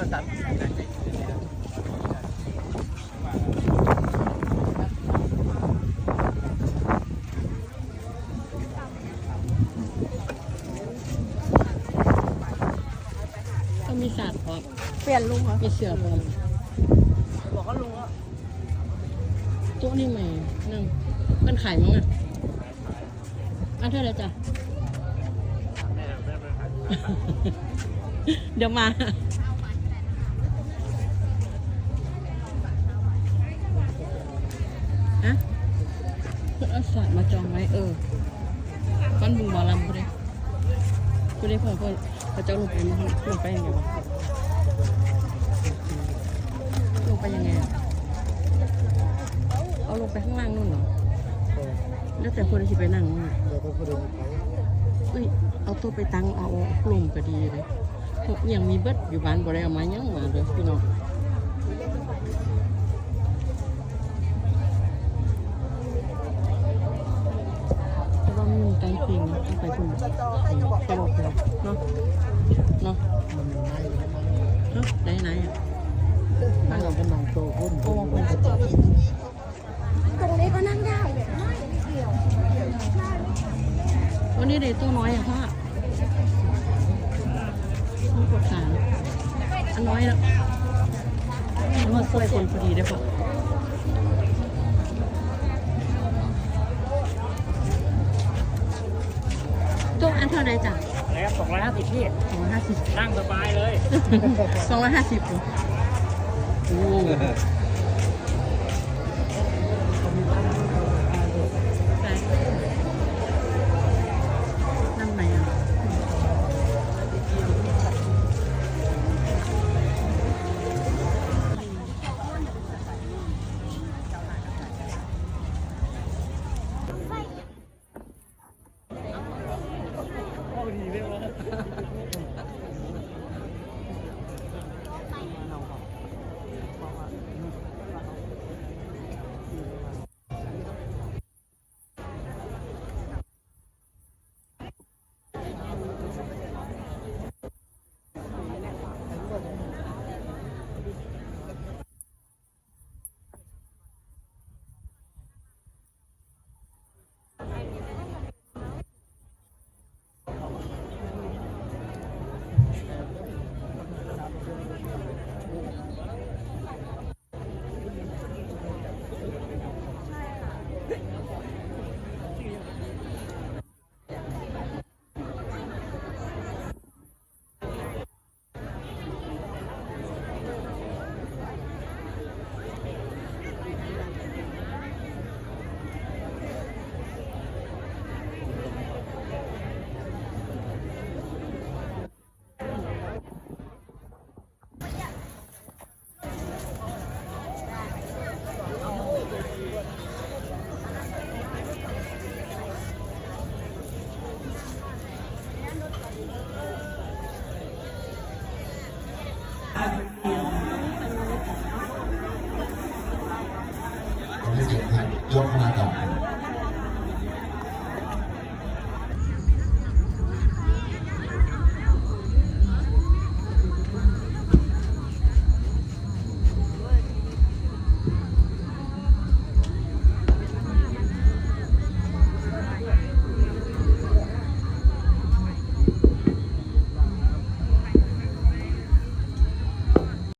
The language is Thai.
รศัพท์การใช้ชีวิตนะครับก็มีศาสตร์พร้อมเปลี่ยนลุงเหรอมีเสือพร้อมบอกว่าลุงว่าโต๊ะนี่ใหม่นั่งมันขายมั้งอะอันเท่าไหรจ้ะ เดี๋ยวมา อะเพื่อนเอาศาสตร์มาจองไว้เออก้อนบึงหมอลำกูได้กูได้เพื่อนเพื่อนเขาจะลงไปมั้งลงไปยังไงวะลงไปยังไงอะเอาลงไปข้างล่างนู่นเหรอแล้วแต่คนที่ไปนั่งนู่นน่ะเราก็พูดถึงเขาเอ้ยเอาตัวไปตั้งเอากลุ่มก็ดีเลยพวกยังมีเบิดอยู่บ้านบ่ได้เอามายังมาเลยพี่น้อง ว่ามันไกลเพลงไปคุณตลกเลยเนาะเนาะไม่เฮ้ยไหนไหนอะนั่งกับเป็นน้องโตขึ้นโอ้โหตรงนี้ก็นั่งได้เนี่ยวันนี้เด็กตัวน้อยอะพ่อมันปวดขาอันน้อยแล้วมันช่วยคนพอดีได้ปะ ท่าไรจ้ะแล้วสองร้อยห้าสิบพี่สองร้อยห้าสิบนั่งสบายเลยสองร้อยห้าสิบเหรอโอ้